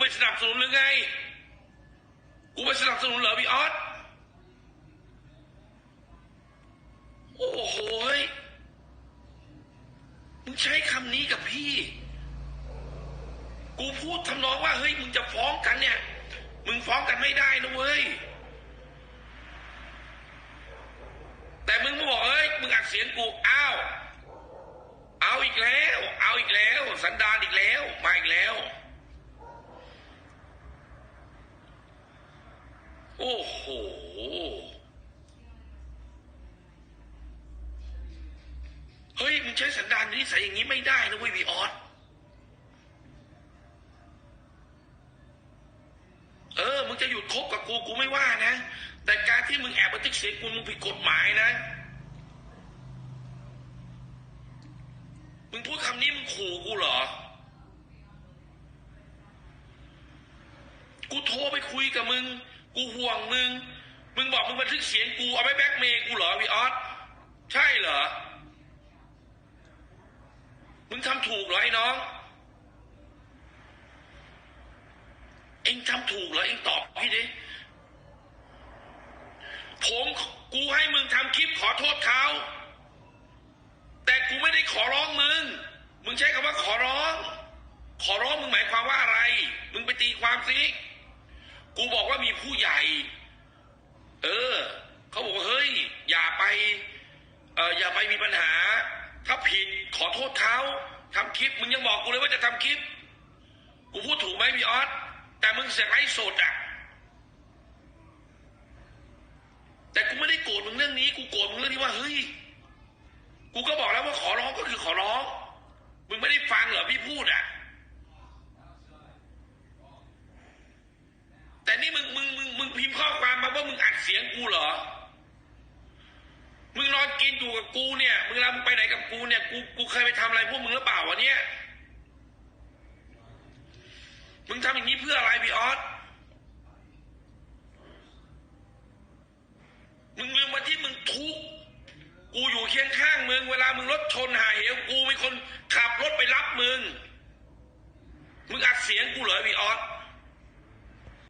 ไปสนับสนุนหรือไง กูไปสนับสนุนเหรอพี่ออสโอ้โหมึงใช้คำนี้กับพี่ กูพูดทำนองว่าเฮ้ยมึงจะฟ้องกันเนี่ย มึงฟ้องกันไม่ได้นะเว้ย แต่มึงมาบอกเอ้ยมึงอัดเสียงกูอ้าวเอาอีกแล้ว เอาอีกแล้ว สันดานอีกแล้ว มาอีกแล้ว โอ้โห เฮ้ย มึงใช้สันดานนิสัยอย่างนี้ไม่ได้นะเว้ยวีออสเออ มึงจะหยุดคบกับกูกูไม่ว่านะ แต่การที่มึงแอบบันทึกเสียงกูมึงผิดกฎหมายนะ มึงพูดคำนี้มึงขู่กูเหรอ กูโทรไปคุยกับมึง กูห่วงมึง มึงบอกมึงบันทึกเสียงกูเอาไปแบ็กเมย์กูเหรอวีออสใช่เหรอ มึงทำถูกเหรอไอ้น้อง เอ็งทำถูกเหรอเอ็งตอบพี่ดิ ผมกูให้มึงทำคลิปขอโทษเขา แต่กูไม่ได้ขอร้องมึง มึงใช้คำว่าขอร้อง ขอร้องมึงหมายความว่าอะไร มึงไปตีความสิ กูบอกว่ามีผู้ใหญ่ เออ เขาบอกว่าเฮ้ย อย่าไป เอย่าไปมีปัญหา ถ้าผิดขอโทษเขาทำคลิปมึงยังบอกกูเลยว่าจะทำคลิป กูพูดถูกไหมพี่ออสแต่มึงเสียงไร้สดอะ แต่กูไม่ได้โกรธมึงเรื่องนี้ กูโกรธมึงเรื่องที่ว่าเฮ้ย กูก็บอกแล้วว่าขอร้องก็คือขอร้อง มึงไม่ได้ฟังเหรอพี่พูดอะ แต่นี่มึงมึงมึงมึงพิมพ์ข้อความมาว่ามึงอัดเสียงกูเหรอ มึงนอนกินอยู่กับกูเนี่ย มึงเวลามึงไปไหนกับกูเนี่ย กูกูเคยไปทำอะไรพวกมึงหรือเปล่าวะเนี่ย มึงทำอย่างนี้เพื่ออะไรพี่ออสมึงลืมวันที่มึงทุกข์กูอยู่เคียงข้างมึง เวลามึงรถชนหายเหวกูเป็นคนขับรถไปรับมึง มึงอัดเสียงกูเหรอพี่ออส